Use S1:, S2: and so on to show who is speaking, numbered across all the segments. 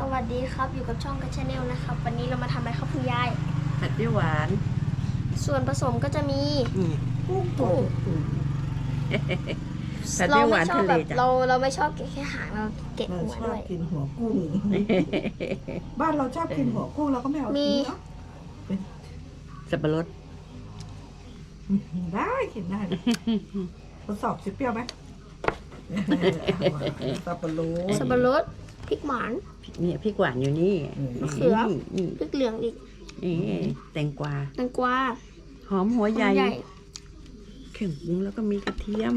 S1: สวัสดีครับอยู่กับช่องกัชแนลนะครับ วันนี้เรามาทำอะไรครับคุณยาย
S2: ผัดเปรี้ยวหวาน
S1: ส่วนผสมก็จะมี
S2: นี่
S1: กุ้ง
S2: ผัดเป
S1: เรา
S2: รี้ยวห
S1: ไม่
S2: วาน
S1: ชอบ
S2: ทะ
S1: แบ
S2: เล
S1: บ
S2: จ้ะ
S1: เราเราไม่ชอบแกะแค่หางเราเกะ
S3: เรา
S1: หัว
S3: ชอ
S1: ด้
S3: บ
S1: วย
S3: กินหัวกุ้ง บ้านเราชอบกินหัวกุ้งเราก็ไม่เอา
S1: มี
S3: ทิ้งเนาะ
S2: สับปะรด
S3: ได้กินได้นะทดสอบสิเปรี้ยวไหมสับปะรด
S1: สับปะรด พริกหวาน
S2: เนี่ยพริกหวานอยู่นี่
S1: มะเขือ
S2: นี่นี่
S1: พริกเหลืองอีก
S2: นี่แตงกวา
S1: แตงกวา
S2: หอมหัว
S1: หอม
S2: ใหญ่
S1: ใหญ่
S2: เครื่องปรุงแล้วก็มีกระเทียม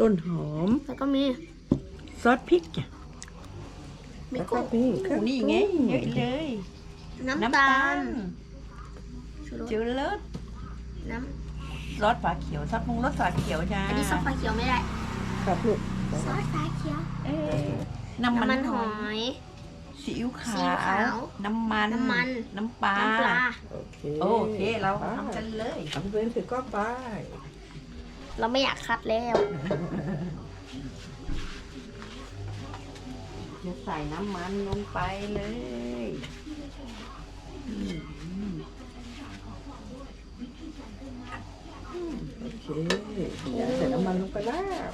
S2: ต้นหอม
S1: แล้วก็มี
S2: ซอสพริกจ้ะ
S1: มี
S3: แล้วก็
S1: กุ้ง
S3: มีเครื่อง
S2: นี่ไงเยอะเลย
S1: น้ำตาลชูรส
S2: จืดเลิศ
S1: น้
S2: ซอสฝาเขียวซอสปรุงรสฝาเขียวจ้าำ
S1: อันนี้ซอสฟ้าเขียวไม่ได้
S3: ครับลูก
S1: ซอสฟ้าเขียว
S2: เอ้ย น้ำ
S1: น้ำ
S2: มั
S1: มัน
S2: น
S1: ห
S2: ห
S1: อ
S2: อย
S1: ย
S2: ซีอิ๊วขา
S1: ซีอิ๊วขาว
S2: วน้ำมัน
S1: น้ำมัน
S2: น้ำปลา
S1: น้ำปลา
S3: โอเค
S2: โอเค เราทำกันเลย
S3: ทำเป็นถือกล้องไป
S1: เราไม่อยากคัดแล้ว
S2: จะใส่น้ำมันลงไปเลยอืม
S3: โอเคอย่าใส่น้ำมันลงไปแล้ว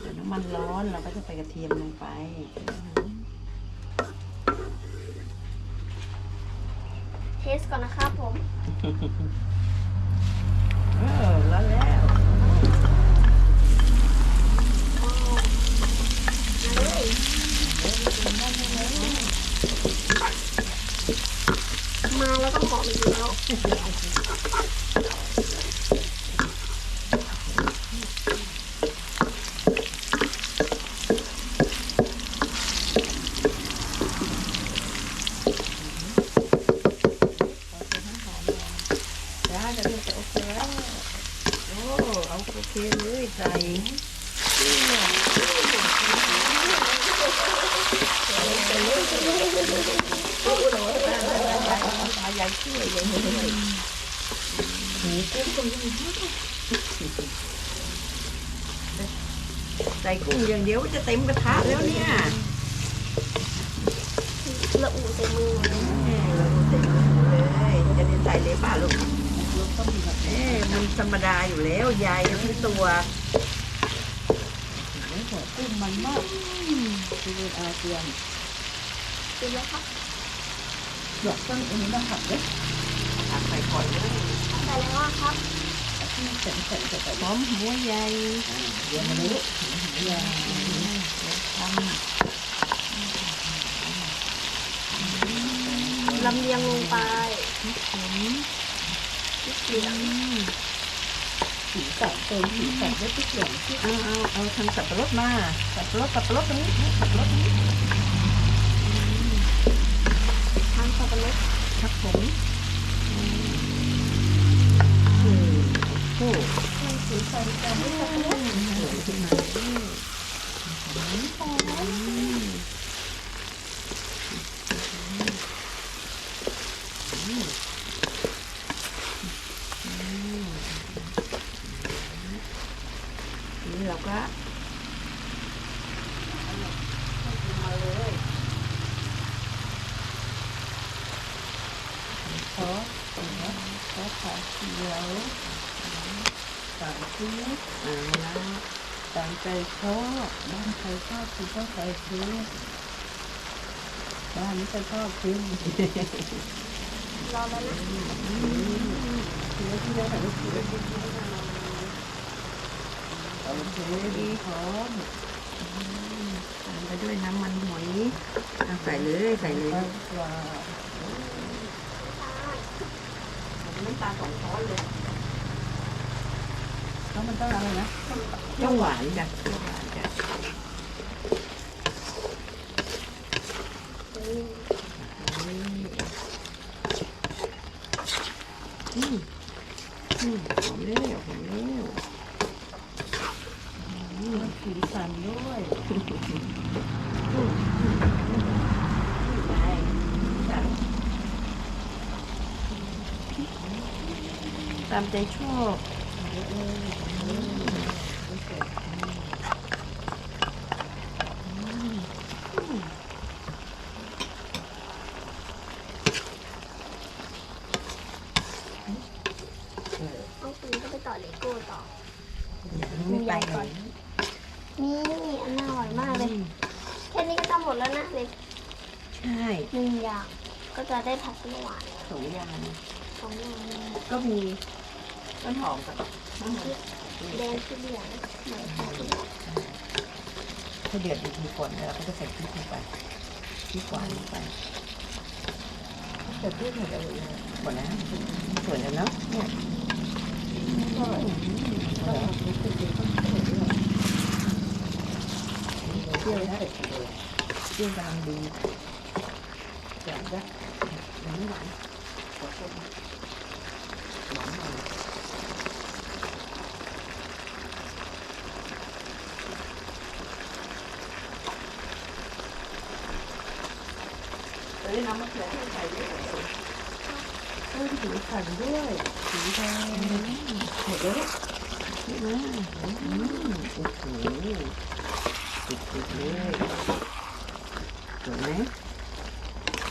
S2: เดี๋ยวน้ำมันร้อนเราก็จะใส่กระเทียมลงไป
S1: เทสก่อนนะครับผม
S2: เออแล้วแล้ว
S1: มาเลย มาแล้วต้องบอกอีกแล้ว
S2: จ้ากระเทียมจะโอเคแล้วโอ้เอาโอเคเลยใส่ ใหญ่ช่วยใหญ่ช่วยใส่กุ้งอย่างเดียวจะเต็มกระทะแล้วเนี่ย
S1: ละอูใส่มือหมดเลย
S2: เลยจะได้ใส่เลยป่ะลูกเอ๊มันธรรมดาอยู่แล้วยายทั้งตัว
S3: กุ้งมันมากคืออาเซียน
S1: กินแล้วครับ
S3: หยอกต้นอันนี้มาหักเล็ก
S2: ตักใส่ก่อนเลย
S1: ใส่แล้วครับ
S3: แข็งแข็งจะไป
S2: หอมหัวใหญ่
S3: เดี๋ยวมาดูลูกอย่า
S1: ลำเลียงลงไปพริกเหลือง
S3: สีสันเติมสีสันด้วยพริกเหลืองที่
S2: เอาเอาเอาทำสับปะรดมาสับปะรดสับปะรดตรงนี้สับปะรดตรงนี้ ครับผม
S3: โอ้
S1: สีสันจะไม่สับปะรด
S2: นี่เราก็ ซอสซอสซอขาเขียว
S3: สามชิ้น
S2: เอาละตามใจชอบ
S3: บ้านใครชอบคือก็ใครซื้อบ้านนี้ใครชอบซื้อ
S1: รอแล้วนะ
S3: ซื้อที่ได้แต่ลูกซื้อโอเคดีหอม
S2: ตามไปด้วยน้ำมันหอยใส่เลยใส่เลย น้ำตาลสองช้อนเลย
S3: แล้วมันต้องอะไรนะ
S2: เปรี้ยวหวานจ้ะเปรี้ยวหวานจ้ะ อืมอืมหอมแล้วหอมแล้ว
S3: สีสันด้วย
S2: ไป ตามใจชอบ
S1: เอาปืนก็ไปต่อเลโก้ต่อ
S2: ไม่ไปไหน
S1: นี่อันน่าอร่อยมากเลย แค่นี้ก็ทำหมดแล้วนะเลย
S2: ใช่
S1: หนึ่งอย่างก็จะได้ผัดเปรี้ยวหวาน
S2: สองอย่าง
S1: สองอย่าง
S2: ก็มี ต้นหอมกับ
S1: แดงที่เหลืองเหมือนกัน
S2: ถ้าเดือดดีๆก่อนแล้วเราก็จะใส่พริกลงไปพริกหวานลงไปแต่พริกหมดเลยหมดแล้วสวยแล้วเนาะเนี่ยเปรี้ยวได้เปรี้ยวกำลังดีแจ่มจ้ะหวานหวานขอส้มหวานหน่อย เอ้ยน้ำมะเขือเทศใส่ด้วยเหรอเออถือ ขันด้วยถือแดงหมดแล้วนี่นะอืมโอ้โหสุดๆเลยสวยไหม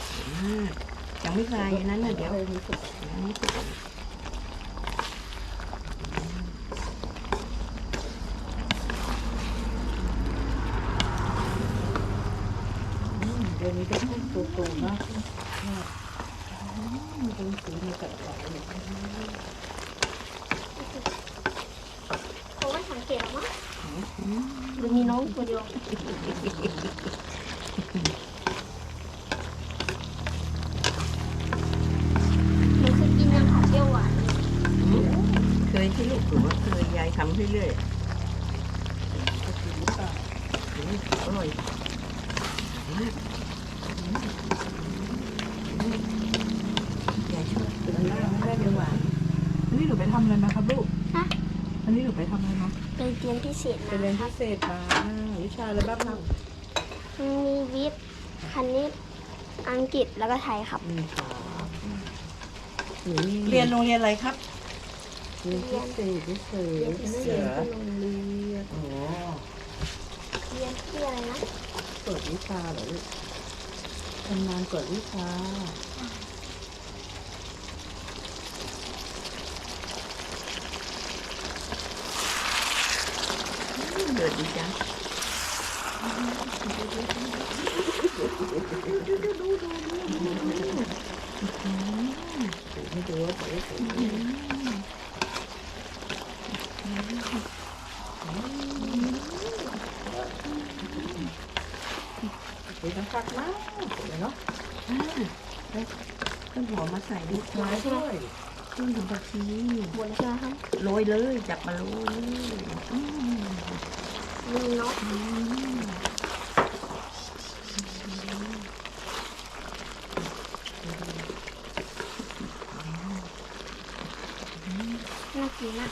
S2: สวยมากยังไม่คลายอยู่นั้นน่ะเดี๋ยวยังไม่สุก
S3: เดี๋ยวนี้ก็พูดโตๆนะ มันเป็นสีในกระเป๋าเลย
S1: คงไม่สังเกตหรอกมั้งหรือมีน้องตัวเดียวหนูเคยกินยังผัดเปรี้ยวหวาน
S2: เคยที่ลูกหรือว่าเคยยายทำเรื่อย
S3: ก็คือหรือเปล่า
S2: ๆอืมอร่อยมากยายชอบกินมากไม่ได้หวาน
S3: อันนี้หนูไปทำอะไรมาครับลูก
S1: ฮะ
S3: อันนี้หนูไปทำอะไรมา
S1: ไป เรียนพิเศษ
S3: ไป
S1: มา
S3: เรียน
S1: ครั
S3: พิ
S1: บ
S3: เศษมาวิชาอะไรบ้างครับ
S1: มีวิทย์คณิตอังกฤษแล้วก็ไทยครับ
S3: มีครับ
S2: เรียนโรงเรียนอะไรครับ
S3: เรียนพิเศษพิเศษ
S1: เรียนพิเศษ
S3: ก็โรงเรียน
S2: โอ้
S1: เรียนที่อะไรนะ
S3: เปิดวิชาเหรอลูกทำงานเปิดวิชา
S2: เดือดดีจัง
S3: ไม่ดูว่าเปิดวิชาเป็นน้ำคักมากเลยเนาะ
S2: อ่าแล้วต้นหอมมาใส่ด้วย
S3: ไม้ด้วย
S2: ต้นหอมผักชี
S1: บนใช่ไหมครับ
S2: โรยเลย จับมาโรยเลย ม
S1: มีเนาะน่ากินมาก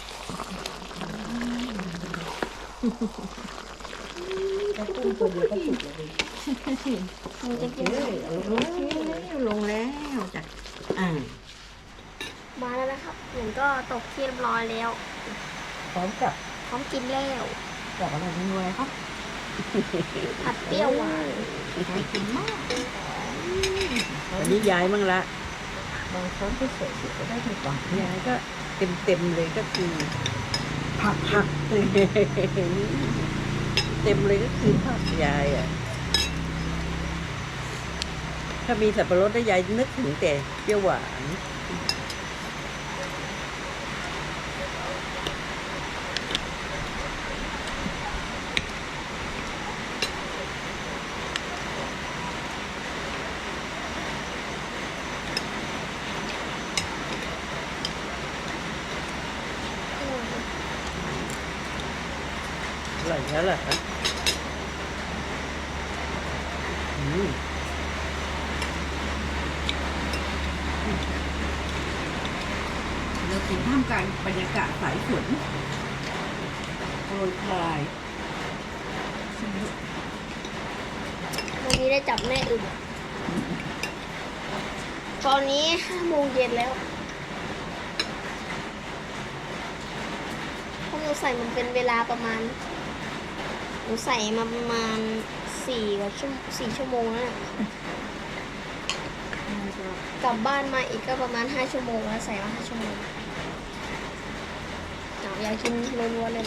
S3: แล้วกุ้งตัวเดียวก็สุกเลย
S1: มันจะกิน
S3: เฮ้ยเอาลง
S2: ลงแล้วจ้ะอ่า
S1: มาแล้วนะครับเหมือนก็ตกที่เรียบร้อยแล้ว
S3: พร้อมกับ
S1: พร้อมกินแล้ว
S3: กับอะไรนี่ไว้ครับ
S1: ผัดเปรี้ยวหวาน
S2: กินมาก
S3: วันนี้ย้ายมั่งละบางครั้งก็ใส่เสร็จก็ได้ไม่ต้องย้ายก็เต็มเต็มๆเลยก็คือผักผักเต็มเลยก็คือผักยายอะ ถ้ามีสับปะรดได้ยายนึกถึงแต่เปรี้ยวหวาน อร่อยแล้วเหรอคะอืมเราถึงท่ามกลางบรรยากาศสายฝนโปรยปลาย
S1: วันนี้ได้จับแม่อึ่งตอนนี้ห้าโมงเย็นแล้วนูใส่มันเป็นเวลาประมาณห นูใส่มาประมาณสี่กว่าชั่วสี่ชั่วโมงแล้วนี่ยกลับบ้านมาอีกก็ประมาณห้าชั่วโมงแล้วใส่มาห้าชั่วโมงเอาอยากกินรัวๆเลย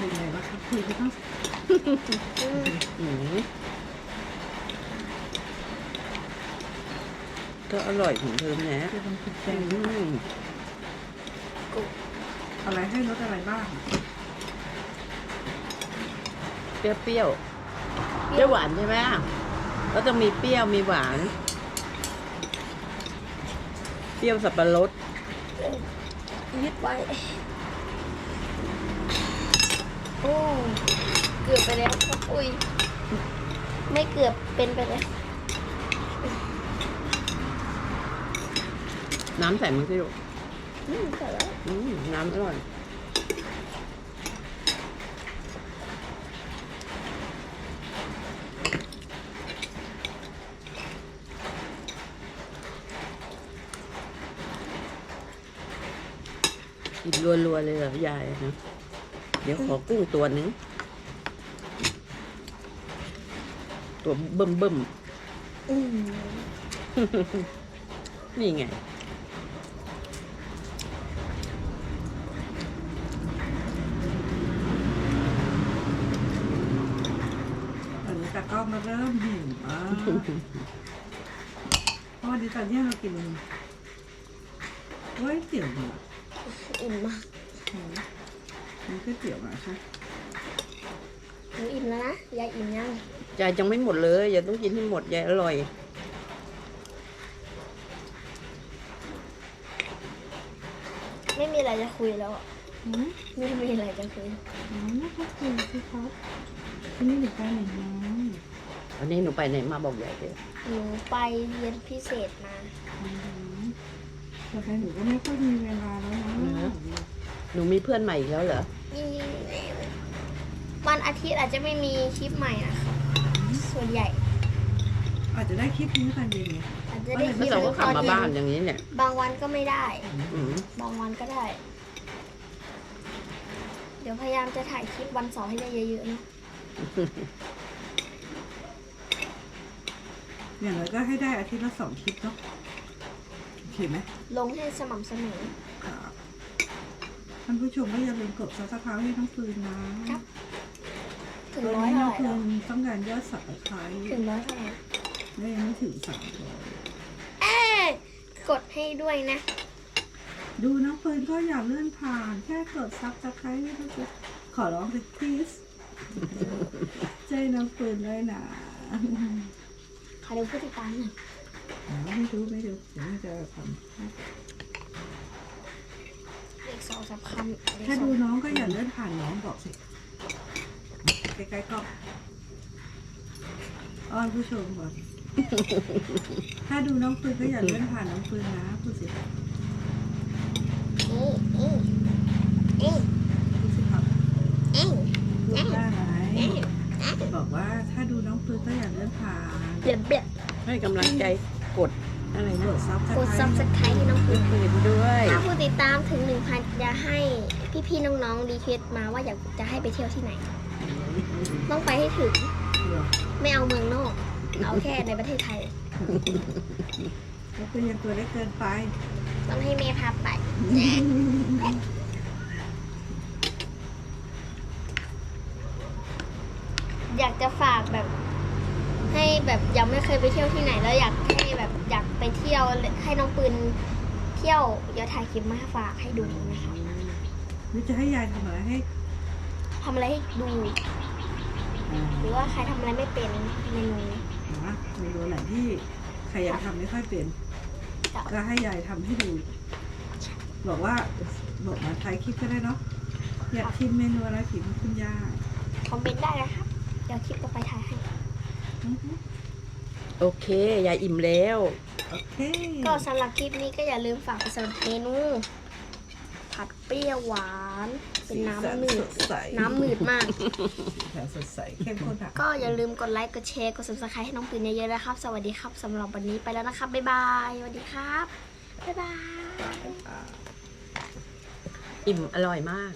S3: เป็นไงวะครับคุยไปตั้ง
S2: อืม ก็อร่อยของเธอแนะ
S3: จะต้องคิดแจ
S2: อื
S3: ง
S2: ม
S3: อะไรให้รสอะไรบ้าง
S2: เปรี้ยวเปรี้ยวเปรี้ยวหวานใช่ไหมก็ต้องมีเปรี้ยวมีหวาน เปรี้ยวสับปะรด
S1: ยึดไว้ โอ้เกือบไปแล้วครับอุ้ย ไม่เกือบเป็นไปแล้ว
S2: น้ำใส่มันสิลูก
S1: อืมเสร็จแล้ว
S2: อืมน้ำอร่อย กินรัวๆเลยเหรอยายนะเดี๋ยวขอกุ้งตัวหนึงตัวเบิ่มเบิ่ม
S1: อืม
S2: ๆนี่ไง
S3: ตอนนี้ตากล้องมาเริ่มหิวอ่าเพราะวันนี้ตอนเนี้ยเรากินก๋วยเตี๋ยวเนี่ย
S1: อิ่มมาก
S3: มีก๋วยเตี๋ยวมาใช่ไหม
S1: หนูอิ่มแล้วนะ ยายอิ่มยัง
S2: ยายยังไม่หมดเลยยายต้องกินให้หมดยายอร่อย
S1: ไม่มีอะไรจะคุยแล้วอะไม่มีอะไรจะคุย
S3: อ๋อก็คือสิครับอันนี้หนูไปไหนมา
S2: วันนี้หนูไปไหนมาบอกยายเลย
S1: หนูไปเรียนพิเศษมา
S3: อืมแต่ไปหนูก็ไม่ค่อยมีเวลาแล้วนะ
S2: หนูมีเพื่อนใหม่อีกแล้วเหรอ
S1: วันอาทิตย์อาจจะไม่มีคลิปใหม่นะคะ ส่วนใหญ่
S3: อาจจะได้คลิปนี้ตอนเย็นไง
S1: อาจจะได้ค
S2: แล้
S1: ลิ
S2: ว
S1: ป
S2: เราก็ขับ
S1: ตอน
S2: มา
S1: เย็
S2: บ้าน
S1: น
S2: อย่างนี้เนี่ย
S1: บางวันก็ไม่ได้
S2: อืม
S1: บางวันก็ได้ เดี๋ยวพยายามจะถ่ายคลิปวันเสาร์ให้ได้เยอะๆนะ
S3: อย่างน้อยก็ให้ได้อาทิตย์ละสองคลิปเนาะโอเคไหม
S1: ลงให้สม่ำเสมอ
S3: ครับ ท่านผู้ชมก็อย่าลืมกดซับสไครต์ให้น้องฟืนนะครับ
S1: ถึง
S3: ตอน
S1: ร้อย
S3: นี้น้
S1: เท่า
S3: อง
S1: ไหร่
S3: ฟื
S1: แล้ว
S3: นต้องการยอดสับสไครต์
S1: ถึงร้อยเท่าไหร่
S3: และยังไม่ถึงสามร้อย
S1: เอ๊ะกดให้ด้วยนะ
S3: ดูน้องฟืนก็อย่าเลื่อนผ่าน แค่กดซับสไครต์ให้น้องฟืนขอร้องเลย please ใจน้องฟืนด้วยนะ
S1: ขอดูผู้ติดตามหน่อย
S3: ไม่ดูไม่ดูเดี๋ยวแม่จะท
S1: เลขส องสามคำเลำข
S3: แค่
S1: สอ
S3: ดู
S1: ง
S3: น้องก็อย่าเลื่อนผ่านน้องบอกสิใกล้ๆก็อ้อนผู้ชมก่อนถ้าดูน้องปืนก็อย่าเลื่อนผ่านน้องปืนนะพูดสิ
S1: อืมอืมอืม
S3: พูดสิครับ
S1: อืม
S3: พูดได้ไหม
S1: อืม
S3: บอกว่าถ้าดูน้องปืนก็อย่าเลื่อนผ่าน
S1: เบียดเบียด
S2: ให้กำลังใจกด อะไร
S3: ก
S2: นะ
S3: ดซับส
S1: กด
S3: ไคร
S1: ซับ
S3: ต์
S1: สไครต์ให้น้องปืน
S2: คืนด้วย
S1: ถ้าผู้ติดตามถึงหนึ่งพันจะให้พี่ๆน้องๆรีเควสต์มาว่าอยากจะให้ไปเที่ยวที่ไหน ต้องไปให้ถึง ไม่เอาเมืองนอก เอาแค่ในประเทศไทย
S3: แล้วปืนยังตัวเล็กเกินไป
S1: ต้องให้เมย์พาไป อยากจะฝากแบบ ให้แบบยังไม่เคยไปเที่ยวที่ไหน แล้วอยากให้แบบอยากไปเที่ยวให้น้องปืนเที่ยวเดี๋ยวถ่ายคลิปมาฝากให้ดูนะคะ
S3: หรือจะให้ยายทำอะไรให้
S1: ทำอะไรให้ดู
S3: อ่า
S1: หรือว่าใครทำอะไรไม่เป็นเมนู
S3: นะเมนูไหนที่ใครยังทำไม่ค่อยเป็น
S1: จ้ะ
S3: ก็ให้ยายทำให้ดู บอกว่าบอกมาถ่ายคลิปก็ได้เนาะอยากชิมเมนูอะไรฝีมือคุณย่า
S1: คอมเมนต์ได้นะครับเดี๋ยวคลิปต่อไปถ่ายให้
S3: อือฮึ
S2: โอเค ยายอิ่มแล้ว
S3: โอเค
S1: ก็สำหรับคลิปนี้ก็อย่าลืมฝากไปสำหรับเมนูผัดเปรี้ยวหวาน เป็นน้ำหนื
S3: สี
S1: ด
S3: สัสดใส
S1: น้ำหนืดมาก
S3: สีสันสดใสเข้มข้นค่ะ
S1: ก็อย่าลืมกดไลค์ กดแชร์ กด subscribe ให้น้องปืนเยอะๆนะครับ สวัสดีครับสำหรับวันนี้ไปแล้วนะครับ บ๊ายบาย สวัสดีครับ บ๊ายบาย
S2: อิ่มอร่อยมาก